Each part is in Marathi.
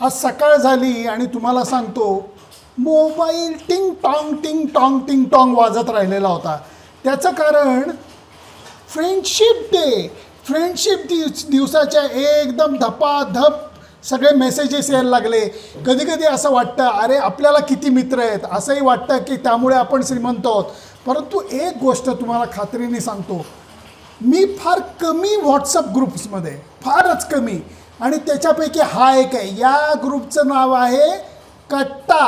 आज सकाळ झाली आणि तुम्हाला सांगतो मोबाईल टिंग टॉंग टिंग टॉंग टिंग टॉंग वाजत राहिलेला होता. त्याचं कारण फ्रेंडशिप डे फ्रेंडशिप दिवस दिवसाच्या एकदम धपाधप सगळे मेसेजेस यायला लागले. कधी कधी असं वाटतं अरे आपल्याला किती मित्र आहेत? असंही वाटतं की त्यामुळे आपण श्रीमंत आहोत. परंतु एक गोष्ट तुम्हाला खात्रीने सांगतो. मी फार कमी व्हॉट्सअप ग्रुप्समध्ये फारच कमी. आणि त्याच्यापैकी हा एक आहे. या ग्रुपचं नाव आहे कट्टा.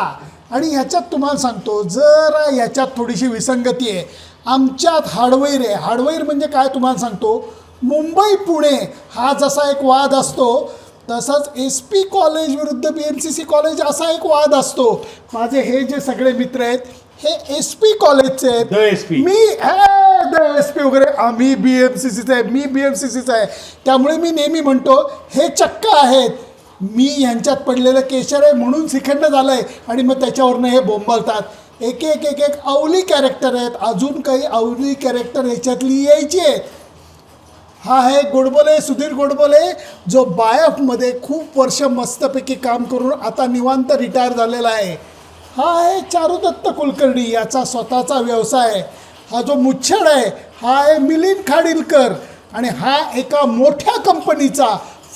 आणि ह्याच्यात तुम्हाला सांगतो जरा ह्याच्यात थोडीशी विसंगती आहे. आमच्यात हाडवैर आहे. हाडवैर म्हणजे काय तुम्हाला सांगतो मुंबई पुणे हा जसा एक वाद असतो तसंच एस पी कॉलेज विरुद्ध B M C C college असा एक वाद असतो. माझे हे जे सगळे मित्र आहेत हे एस पी कॉलेजचे The आहेत SP. मी द एस पी वगैरे. आम्ही बी एम सी सीचा आहे. मी बी एम सी सीचा आहे. त्यामुळे मी नेहमी म्हणतो हे चक्क आहेत. मी यांच्यात पडलेलं केशर आहे म्हणून श्रीखंड झालं आहे आणि मग त्याच्यावरनं हे बोंबलतात एक एक एक एक अवली कॅरेक्टर आहेत. अजून काही अवली कॅरेक्टर ह्याच्यातली यायची आहेत. हा आहे गोडबोले सुधीर गोडबोले जो बायफमध्ये खूप वर्ष मस्तपैकी काम करून आता निवांत रिटायर झालेला आहे. हा आहे चारुदत्त कुलकर्णी याचा स्वतःचा व्यवसाय आहे. हा जो मुच्छड आहे हा आहे मिलिंद खाडिलकर आणि हा एका मोठ्या कंपनीचा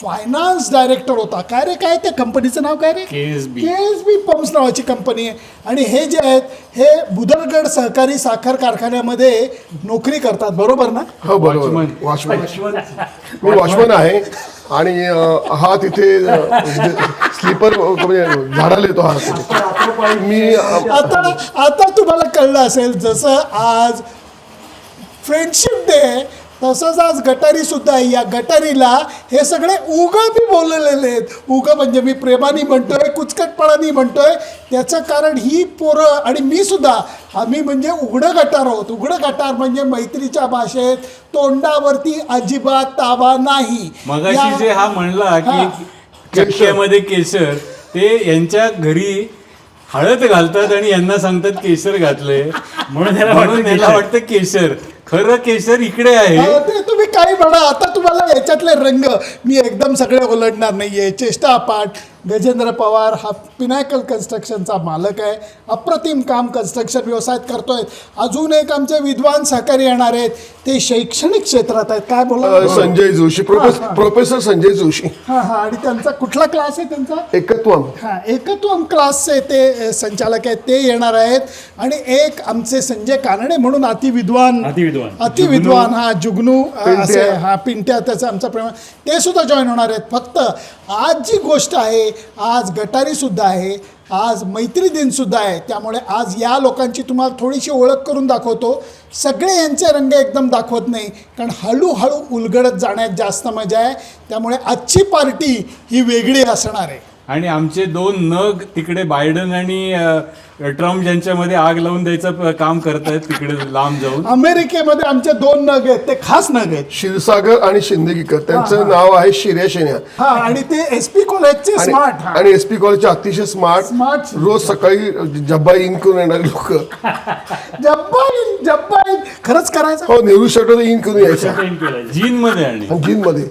फायनान्स डायरेक्टर होता. काय रे काय त्या कंपनीचं नाव काय रे. के एस बी पंप्स नावाची कंपनी आहे. आणि हे जे आहेत हे बुदरगड सहकारी साखर कारखान्यामध्ये नोकरी करतात. बरोबर ना? हो बरोबर. वॉचमन मी वॉचमन आहे. आणि हा तिथे म्हणजे स्लीपर म्हणजे झाडाला येतो हा मी आता आता तुम्हाला कळलं असेल जसं आज फ्रेंडशिप डे तसंच आज गटारी सुद्धा आहे. या गटारीला हे सगळे उग बी बोललेले आहेत. उग म्हणजे मी प्रेमाने म्हणतोय कुचकटपणाने म्हणतोय. त्याचं कारण ही पोरं आणि मी सुद्धा आम्ही म्हणजे उघडं गटार आहोत. उघडं गटार म्हणजे मैत्रीच्या भाषेत तोंडावरती अजिबात ताबा नाही. मगाशी जे हा म्हणला. की चक्क्यामध्ये केशर ते यांच्या घरी हळद घालतात आणि यांना सांगतात केशर घातलंय. म्हणून म्हणून याला वाटतं केशर खरं केशर इकडे आहे. ते तुम्ही काही म्हणा आता तुम्हाला याच्यातले रंग मी एकदम सगळे उलटणार नाहीये. चेष्टा पाठ गजेंद्र पवार हा पिनायकल कन्स्ट्रक्शनचा मालक आहे. अप्रतिम काम कन्स्ट्रक्शन व्यवसायात करतोय. अजून एक आमचे विद्वान सहकारी येणार आहेत. ते शैक्षणिक क्षेत्रात आहेत. काय बोला संजय जोशी. प्रोफेस प्रोफेसर संजय जोशी. हा हा. आणि त्यांचा कुठला क्लास आहे त्यांचा? एकत्वम. हा एकत्वम क्लासचे ते संचालक आहेत. ते येणार आहेत. आणि एक आमचे संजय कानडे म्हणून अतिविद्वान. अतिविद्वान. अतिविद्वान हा जुगनू. असे हा पिंट्या त्याचा आमचा प्रेम. ते सुद्धा जॉईन होणार आहेत. फक्त आज जी गोष्ट आहे आज गटारीसुद्धा आहे आज मैत्री दिनसुद्धा आहे त्यामुळे आज या लोकांची तुम्हाला थोडीशी ओळख करून दाखवतो. सगळे यांचे रंग एकदम दाखवत नाही कारण हळूहळू उलगडत जाण्यात जास्त मजा आहे. त्यामुळे आजची पार्टी ही वेगळी असणार आहे. आणि आमचे दोन नग तिकडे बायडन आणि ट्रम्प यांच्यामध्ये आग लावून द्यायचं काम करतायत तिकडे लांब जाऊन. अमेरिकेमध्ये आमचे दोन नग आहेत ते खास नग आहेत. क्षीरसागर आणि शिंदेगीकर त्यांचं नाव आहे शिर्या शेन्या हा आणि ते एस पी कॉलेजचे स्मार्ट हा. आणि एस पी कॉलेजचे अतिशय स्मार्ट Smart. रोज सकाळी जब्बा इन करून येणारे लोक. जब्बाईन जब्बाईन खरंच करायचं? हो नेहरू शर्ट इन करून यायच्या जीन मध्ये आणि. जीन मध्ये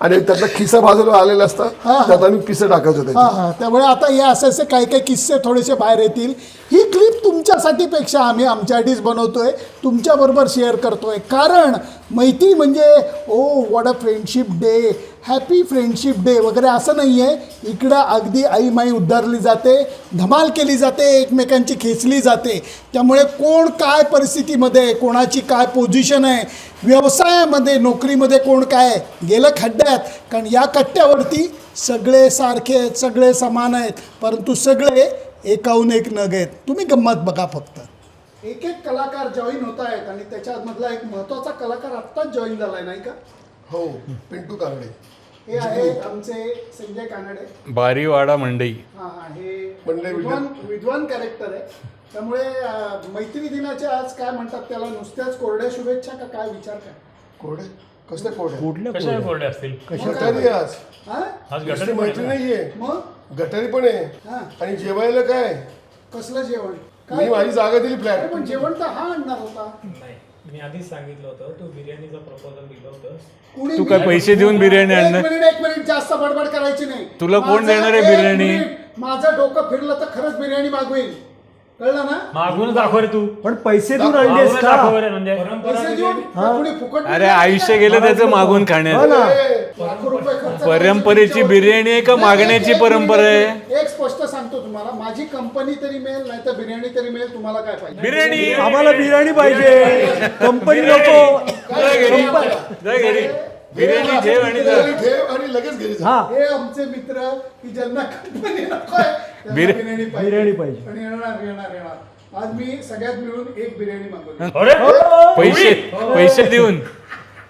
आणि त्यातला खिसा बाजूला आलेला असता त्यात आम्ही पिसं टाकायचो हा हा. त्यामुळे आता हे असे असे काही काही किस्से थोडेसे बाहेर येतील. ही क्लिप तुमच्यासाठी पेक्षा आम्ही आमच्यासाठीच बनवतोय तुमच्याबरोबर शेअर करतोय. कारण मैत्री म्हणजे ओ what a friendship day happy friendship day वगैरे असं नाही आहे इकडं अगदी आईमाई उद्धारली जाते धमाल केली जाते एकमेकांची खेचली जाते. त्यामुळे कोण काय परिस्थितीमध्ये आहे, कोणाची काय पोझिशन आहे व्यवसायामध्ये नोकरीमध्ये कोण काय गेलं खड्ड्यात. कारण या कट्ट्यावरती सगळे सारखे आहेत सगळे समान आहेत परंतु सगळे एकाहून एक नग आहेत. तुम्ही गंमत बघा फक्त. एक एक कलाकार जॉईन होत आहेत आणि त्याच्यामधला एक महत्त्वाचा कलाकार आत्ताच जॉईन झाला आहे नाही का? हो पिंटू कांबळे हे आहेत आमचे संजय कानडे. बारीवाडा मंडई. हा हा हे मंडई विद्वान. विद्वान कॅरेक्टर आहे. त्यामुळे अं, मैत्री दिनाचे आज काय म्हणतात त्याला नुसत्याच कोरड्या शुभेच्छा का काय विचार काय? कोरडे? कसले कोरडे? कशा कोरडे असतील? गटारी आज? हा? आज गटारी मैत्री नाहीये. मग? गटारी पण आहे. हा. आणि जेवायला काय? कसलं जेवण? मी काय? माझी जागा दिली अरे फ्लॅट पण जेवण तर हा आणणार होता. मी आधीच सांगितलं होतं तू बिर्याणीचं प्रपोजल दिलं कुणी तू काय पैसे देऊन बिर्याणी एक आणणार? मिनिट एक मिनिट जास्त बडबड करायची नाही तुला कोण माझं देणार आहे एक बिर्याणी? मिनिट, माझं डोकं फिरलं तर खरंच बिर्याणी मागवेल कळलं ना? मागून दाखव रे तू. पण पैसे देऊन आणलेस का? म्हणजे. पैसे देऊन कुणी फुकट अरे आयुष्य नाही. गेलं त्याचं मागून हो खाण्यात ना. ए, लाखो रुपये खर्च परंपरेची बिर्याणी आहे का? नाही, मागण्याची एक- एक परंपरा आहे? एक स्पष्ट सांगतो तुम्हाला. माझी कंपनी तरी मिळेल नाही तर बिर्याणी तरी मिळेल तुम्हाला काय पाहिजे? बिर्याणी! आम्हाला बिर्याणी पाहिजे. कंपनी नको. घरी. घरी. बिर्याणी ठेव आणि जा. बिर्याणी ठेव आणि लगेच घरी जा. हा. हे आमचे मित्र की ज्यांना कंपनी नकोय बिर्याणी बिर्याणी पाहिजे. आणि येणार येणार येणार. आज मी सगळ्यात मिळून एक बिर्याणी मागवली. पैसे पैसे देऊन.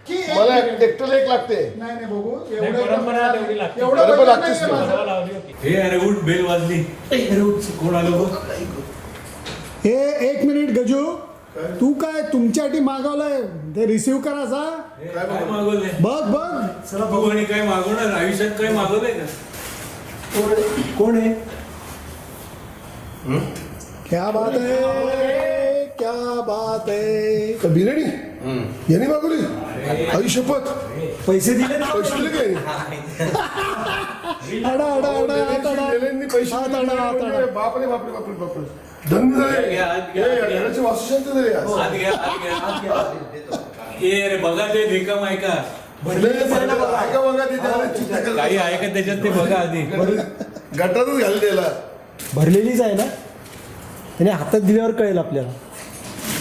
की एक मला बिर्याणी. एकट्याला एक लागते. नाही नाही बघू. नाही, एवढं परंपरा तेवढी लागते. एवढं परंपरा budget लागतेच नाहीये ना. माझं. लावली होती. हे अरे उठ बेल वाजली. अरे उठ कोण आलं बघ? हे एक मिनिट गजू. तू काय तुमच्यासाठी मागवलंय? ते रिसिव्ह करा जा. काय मागवलंय? बघ बघ. तू आणि काय मागवणार? आयुष्यात काय मागवलंय का? कोण आहे? क्या बात है क्या बात है। का बिर्याणी यांनी मागवली? आई शपथ. पैसे दिले ना पैसे दिले काय अडा अडा अडा अडा, अडा. लेलेंनी पैसे हात अडा, हात अडा. बापरे बापरे बापरे बापरे. धन्य झाले हात हे, हात. घराची वास्तुशांती झाली आज. हात घ्या हात घ्या हात घ्या. ए रे बघा ते रिकाम ऐका. ऐका बघा चिंता करा. काही आहे का त्याच्यात ते बघा आधी. गटातच घाललेला. भरलेलीच आहे ना? त्याने हातात दिल्यावर कळेल आपल्याला.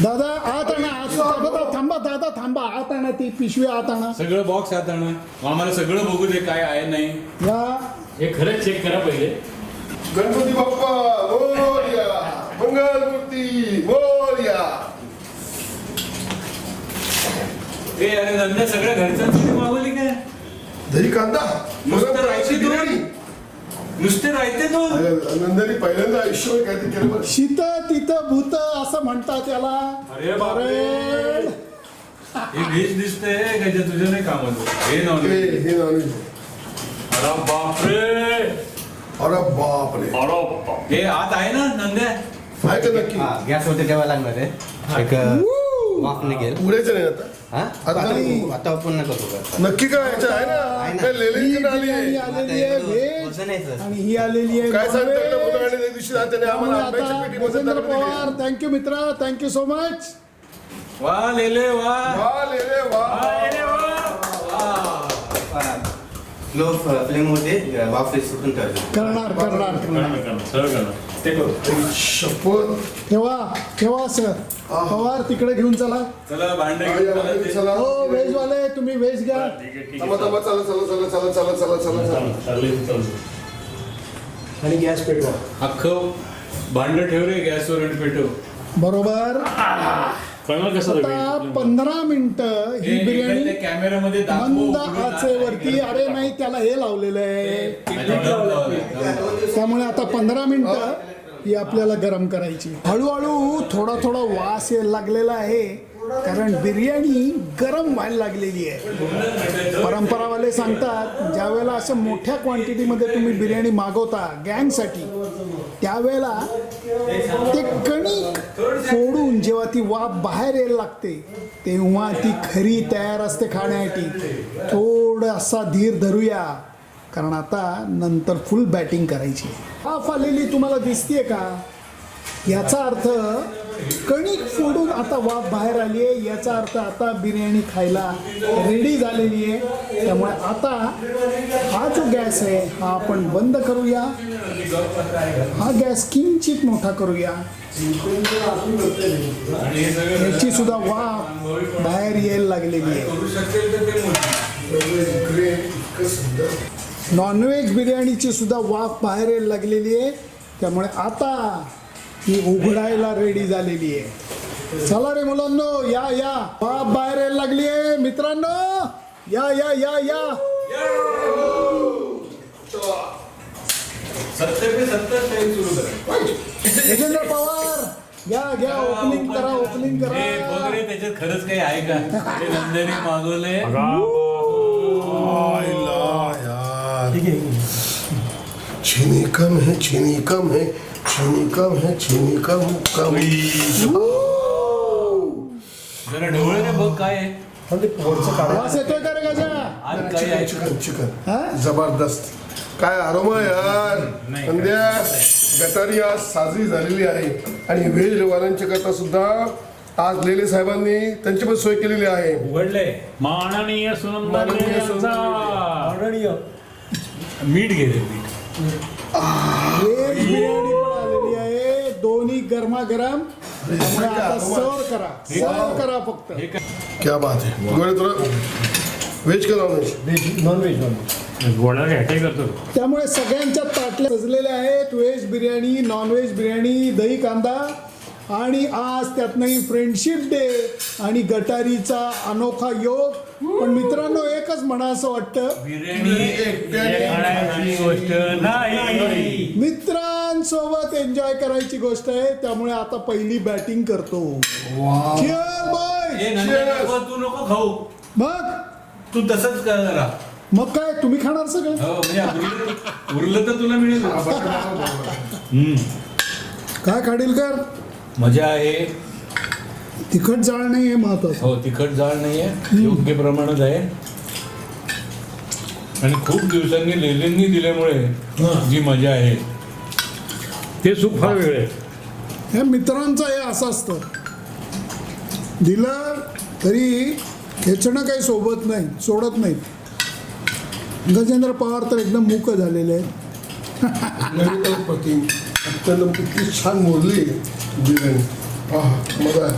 दादा आत आणा आत दादा थांबा दादा थांबा. आत आणा ती पिशवी आत आणा. सगळं बॉक्स हात आणा. आम्हाला सगळं बघू दे काय आहे नाही. या. हे खरंच चेक करा पहिले. गणपती बाप्पा मोर्या. मंगलमूर्ती मोर्या. ए अरे नंदा सगळ्या घरच्यांसाठी मागवली काय दही कांदा परंपराची राहायची बिर्याणी. नुसते राहते तो. अरे, नंदानी पहिल्यांदा आयुष्यभर काहीतरी केलं बरं. शीत तिथं भूत असं म्हणतात त्याला अरे बापरे. अरे, हे व्हेज दिसतंय काय जे तुझं नाही काम होतं? हे हे नॉन हे नॉनव्हेज अरे बापरे. अरे बापरे. हे आत आहे ना नंद्या? आहे का नक्की? हा गॅसवरती ठेवायला लागणार आहे. एक वाफ निघेल. उडायचं नाही आता? हा? आता आता आता पुन्हा करू का नक्की काय याचं आहे आहे ना. ना. काय ही लेलेंची आली बिर्याणी आहे आलेली आहे व्हेज वजन आहे सर. आणि ही आलेली आहे काय सांगता non-veg. मुलं आणि त्या दिवशी त्याने त्यामुळे आम्हाला आंब्याच्या आता पेटीमध्ये गजेंद्र दाखवली पवार. थँक्यू मित्र. थँक्यू सो मच वा लेले वा. वा लेले वा. लो फ्लेममध्ये वाफ सुटून ठेवायचं करणार करणार शपथ ठेवा ठेवा सर. पवार तिकडे घेऊन चला. चला भांडे घेऊन चला. ते. चला. हो व्हेज वाले तुम्ही व्हेज घ्या. थांबा थांबा चला चला चला चला चला चला चला. आणि गॅस पेटवा. अख्खं भांड ठेव रे गॅसवर आणि पेटव. बरोबर. कसं आता पंधरा मिनिटं हे बिर्याणी कॅमेरामध्ये मंद आचेवरती अरे नाही त्याला हे लावलेलं आहे. त्यामुळे आता पंधरा मिनिटं ही आपल्याला गरम करायची. हळूहळू थोडा थोडा वास यायला लागलेला आहे. कारण बिर्याणी गरम व्हायला लागलेली आहे. परंपरावाले सांगतात ज्या वेळेला असं मोठ्या क्वांटिटीमध्ये तुम्ही बिर्याणी मागवता गँगसाठी त्यावेळेला ते कणिक फोडून जेव्हा ती वाफ बाहेर यायला लागते तेव्हा ती खरी तयार असते खाण्यासाठी. थोडासा धीर धरूया कारण आता नंतर फुल बॅटिंग करायची. हाफ आलेली तुम्हाला दिसतीये का? याचा अर्थ कणिक फोडून आता वाफ बाहेर आली आहे. याचा अर्थ आता बिर्याणी खायला रेडी झालेली आहे. त्यामुळे आता हा जो गॅस आहे हा आपण बंद करूया. हा गॅस किंचित मोठा करूया. याची सुद्धा वाफ बाहेर यायला लागलेली आहे. नॉनव्हेज बिर्याणीची सुद्धा वाफ बाहेर यायला लागलेली आहे. त्यामुळे आता ही उघडायला रेडी झालेली आहे. चला रे मुलांनो या या. वाफ बाहेर यायला लागली आहे. मित्रांनो या या या या. ते गजेंद्र पवार घ्या घ्या ओपनिंग करा ओपनिंग हे करा रे त्याच्यात खरंच काही आहे का? हे नंदनी मागवले यार ठीक आहे चीनी कम है चीनी कम है. चीनी कम है चीनी कम कम जरा ढवळे रे बघ काय आहे. पण ते वरचं काढा. वास येतोय का रे गजा? आज काय आहे? Chicken chicken. हा? जबरदस्त. काय आरोमा यार? संध्या गटारी आज साजरी झालेली आहे. आणि व्हेज वाल्यांच्या करता सुद्धा आज लेले साहेबांनी त्यांची पण सोय केलेली आहे. उघडलंय. माननीय सुनंदा माननीय यांचा. मीठ घे रे मीठ व्हेज बिर्याणी दोन्ही गरमागरम त्यामुळे आता सर्व करा. सर्व करा फक्त. क्या बात आहे गोळे तुला व्हेज का non veg veg non veg non veg गोळा घ्यायचे करतो. त्यामुळे सगळ्यांच्या ताटल्या सजलेल्या आहेत. Veg biryani non veg biryani दही कांदा. आणि आज त्यातनंही फ्रेंडशिप डे आणि गटारीचा अनोखा योग. पण मित्रांनो एकच म्हणा असं वाटतं. खाण्याची गोष्ट नाही. मित्रांसोबत एन्जॉय करायची गोष्ट आहे त्यामुळे आता पहिली बॅटिंग करतो. Cheers, boys! तू नको खाऊ. मग? तू तसंच कर जरा. मग काय तुम्ही खाणार सगळं? हो म्हणजे उरलं उरलं तर तुला मिळेल. हम्म. काय खाडीलकर मजा आहे. तिखट जाळ नाही हे महत्वाचं. हो तिखट जाळ नाहीये. योग्य प्रमाणात आहे. आणि खूप दिवसांनी लेलेंनी दिल्यामुळे जी मजा आहे ते सुख फार वेगळे हे मित्रांचं हे असं असतं. दिलं तरी खेचणं काही सोबत नाही सोडत नाहीत. गजेंद्र पवार तर एकदम मूक झालेले आहेत. छान आहे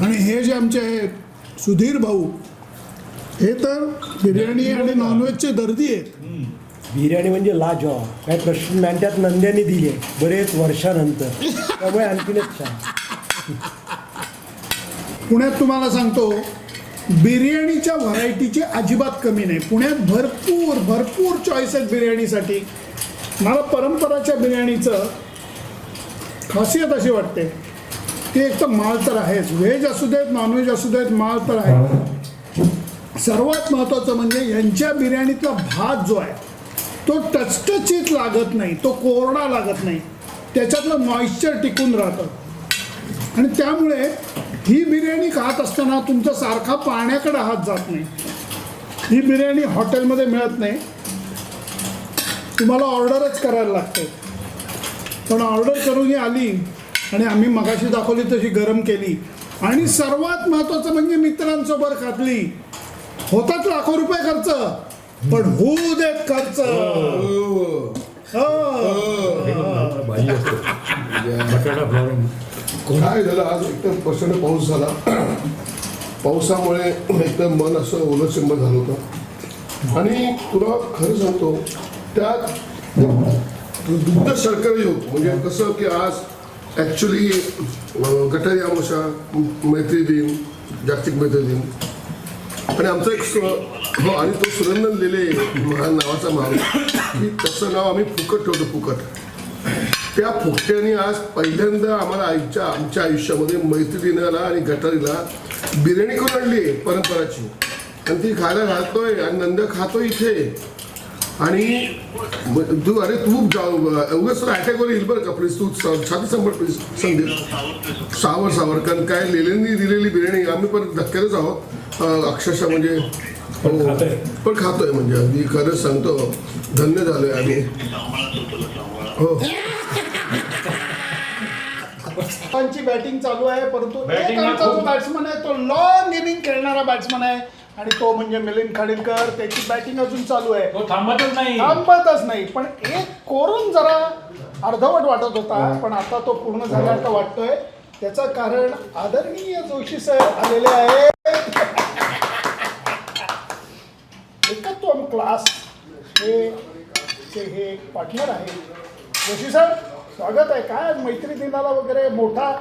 आणि हे जे आमचे आहेत सुधीर भाऊ हे तर बिर्याणी आणि नॉनव्हेजचे दर्दी आहेत. बिर्याणी म्हणजे लाजॉ काय प्रश्न त्यात नंद्याने दिले बरेच वर्षानंतर. त्यामुळे आणखीनच छान. पुण्यात तुम्हाला सांगतो बिर्याणीच्या व्हरायटीची अजिबात कमी नाही. पुण्यात भरपूर भरपूर चॉईस आहेत बिर्याणीसाठी. मला परंपराच्या बिर्याणीचं खासियत अशी वाटते. की एक तर माल तर आहेच. व्हेज असू देत नॉनव्हेज असू देत माल तर आहे. सर्वात महत्त्वाचं म्हणजे यांच्या बिर्याणीतला भात जो आहे तो टचटचीत लागत नाही तो कोरडा लागत नाही. त्याच्यातलं मॉइश्चर टिकून राहतं. आणि त्यामुळे ही बिर्याणी खात असताना तुमचा सारखा पाण्याकडे हात जात नाही. ही बिर्याणी हॉटेलमध्ये मिळत नाही. तुम्हाला ऑर्डरच करायला लागते. पण ऑर्डर करून ही आली आणि आम्ही मगाशी दाखवली तशी गरम केली. आणि सर्वात महत्त्वाचं म्हणजे मित्रांसोबत खातली. होतात लाखो रुपये खर्च. पण होऊ देत खर्च. हो. काय झालं? आज एकदम प्रचंड पाऊस झाला. पावसामुळे एकदम मन असं ओलं चिंब झालं होतं. आणि तुला खरं सांगतो त्यात दुग्ध शर्करा योग म्हणजे कसं की आज ॲक्च्युली गटारी आमोशा मैत्री दिन जागतिक मैत्री दिन. आणि आमचा एक हो आणि तो सुरंदन लिले महान नावाचा माणूस की त्याचं नाव आम्ही फुकट ठेवतो फुकट. त्या फुकट्याने आज पहिल्यांदा आम्हाला आईच्या आमच्या आयुष्यामध्ये मैत्रिणीला आणि गटारीला बिर्याणी करून आणली आहे परंपराची. आणि ती खायला घालतोय आणि नंद खातोय इथे. आणि तू अरे तू जाऊ एवढंच अटॅक अटॅकवर येईल बरं का प्लीज तू छाती सांभाळ प्लीज संदीप. सावर सावर कारण काय लेलेंनी दिलेली बिर्याणी आम्ही पण धक्क्यातच आहोत. अक्षरशः म्हणजे हो. खातोय. पण खातोय म्हणजे. अगदी खरंच सांगतो धन्य झालोय आम्ही. हो. ची बॅटिंग चालू आहे परंतु एक Batting आमचा जो खूप- बॅट्समन आहे तो लॉंग इनिंग खेळणारा बॅट्समन आहे. आणि तो म्हणजे मिलिंद खाडीलकर त्याची बॅटिंग अजून चालू आहे. तो थांबतच नाही. थांबतच नाही. पण एक कोरून जरा अर्धवट वाटत होता पण आता तो पूर्ण झाल्यासारखं वाटतोय. त्याचं कारण आदरणीय जोशी सर आलेले आहेत. क्लास हे चे हे पार्टनर आहे. जोशी सर स्वागत आहे. काय आज मैत्री दिनाला वगैरे मोठा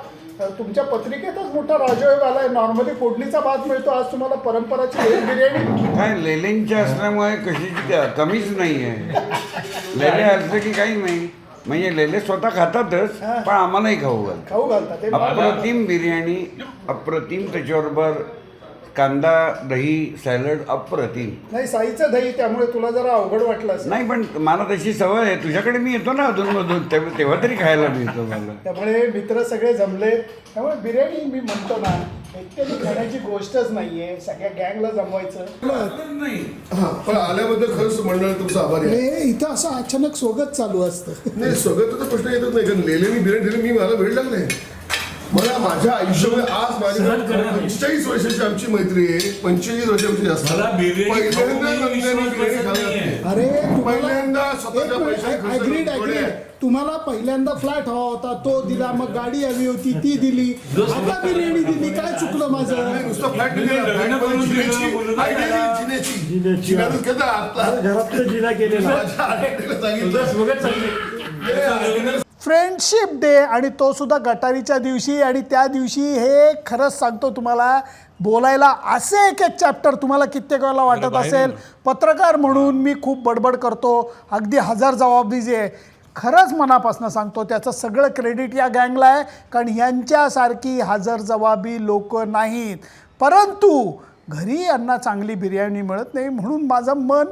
तुमच्या पत्रिकेतच मोठा राजयोग आलाय. नॉर्मली फोडणीचा भात मिळतो. आज तुम्हाला परंपराची व्हेज बिर्याणी. काय लेलेंच्या असल्यामुळे कशाची त्या- कमीच नाही आहे लेले असलं की काही नाही. म्हणजे लेले स्वतः खातातच पण आम्हालाही खाऊ घालतात. खाऊ घालतात. अप्रतिम बिर्याणी अप्रतिम त्याच्याबरोबर कांदा दही सॅलड अप्रतिम नाही साईचं दही त्यामुळे तुला जरा अवघड वाटलं असेल. नाही पण मला तशी सवय आहे. तुझ्याकडे मी येतो ना अधूनमधून. तेव्हा तेव्हा तरी खायला मिळतं मला. त्यामुळे मित्र सगळे जमले. त्यामुळे बिर्याणी मी म्हणतो ना एकट्याने खाण्याची गोष्टच नाहीये. सगळ्या गँगला जमवायचं. नाही. हा पण आल्याबद्दल खरंच मंडळ तुमचा आभारी आहे. हे इथं असं अचानक सोबत चालू असतं. नाही स्वगताचा प्रश्न येतच नाही कारण लेलेनी बिर्याणी मी मला वेळ लागले मला माझ्या आयुष्यामध्ये आज माझी पंचेचाळीस वर्षाची आमची मैत्री आहे. पंचेचाळीस वर्षाची जास्त. मला बिर्याणी खाऊन पहिल्यांदा मी नंद्याने विश्वास बिर्याणी बसत खाल्ली नाहीये. आहे. अरे पहिल्यांदा स्वतःच्या पैशाने खर्च अग्रीड करून अग्रीड थोड्या- तुम्हाला पहिल्यांदा फ्लॅट हवा होता तो दिला मग गाडी हवी होती ती दिली. आता बिर्याणी दिली काय चुकलं नाही, माझं? नुसतं फ्लॅट म्हणजे लग्न करून जिनेची दिलं, जिना केलेला. माझ्या आईने सांगितलं. फ्रेंडशिप डे आणि तो सुद्धा गटारीच्या दिवशी आणि त्या दिवशी हे खरंच सांगतो तुम्हाला बोलायला असे एक एक चॅप्टर तुम्हाला कित्येक वेळेला वाटत असेल. पत्रकार म्हणून मी खूप बडबड करतो. अगदी हजार जबाबदिरी आहे खरंच मनापासून सांगतो. त्याचं सगळं क्रेडिट या गँगला आहे कारण यांच्यासारखी हजर जबाबी लोक नाहीत. परंतु घरी यांना चांगली बिर्याणी मिळत नाही म्हणून माझं मन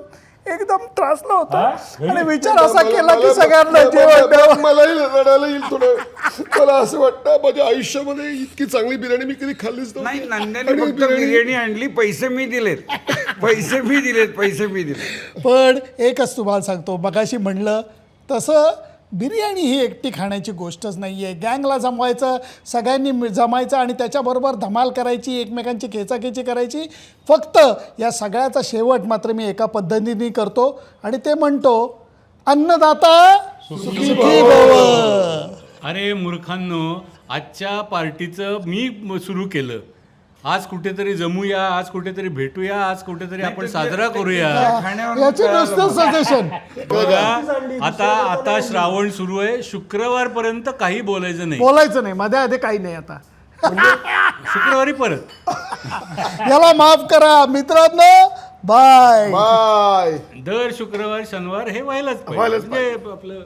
एकदम त्रासलं होतं आणि विचार असा केला की सगळ्यांना जेवण द्यावं. मलाही रडायला येईल थोडं. मला असं वाटतं माझ्या आयुष्यामध्ये इतकी चांगली बिर्याणी मी कधी खाल्लीच नाही. नंद्याने फक्त बिर्याणी आणली पैसे मी दिलेत. पैसे मी दिलेत पैसे मी दिलेत. पण एकच तुम्हाला सांगतो मगाशी म्हणलं तसं बिर्याणी ही एकटी खाण्याची गोष्टच नाही आहे. गँगला जमवायचं सगळ्यांनी जमायचं आणि त्याच्याबरोबर धमाल करायची एकमेकांची खेचाखेची करायची. फक्त या सगळ्याचा शेवट मात्र मी एका पद्धतीने करतो आणि ते म्हणतो अन्नदाता सुखी भव. अरे मूर्खांनो आजच्या पार्टीचं मी सुरू केलं. आज कुठेतरी जमूया आज कुठेतरी भेटूया आज कुठेतरी आपण साजरा करूया. खाण्यावर याचे नुसतं सजेशन बघा आता आता श्रावण सुरू आहे. शुक्रवार पर्यंत काही बोलायचं नाही. बोलायचं नाही. मध्ये आधी काही नाही आता. शुक्रवारी परत. याला माफ करा मित्रांनो. बाय बाय दर शुक्रवार शनिवार हे व्हायलाच व्हायलाच म्हणजे आपलं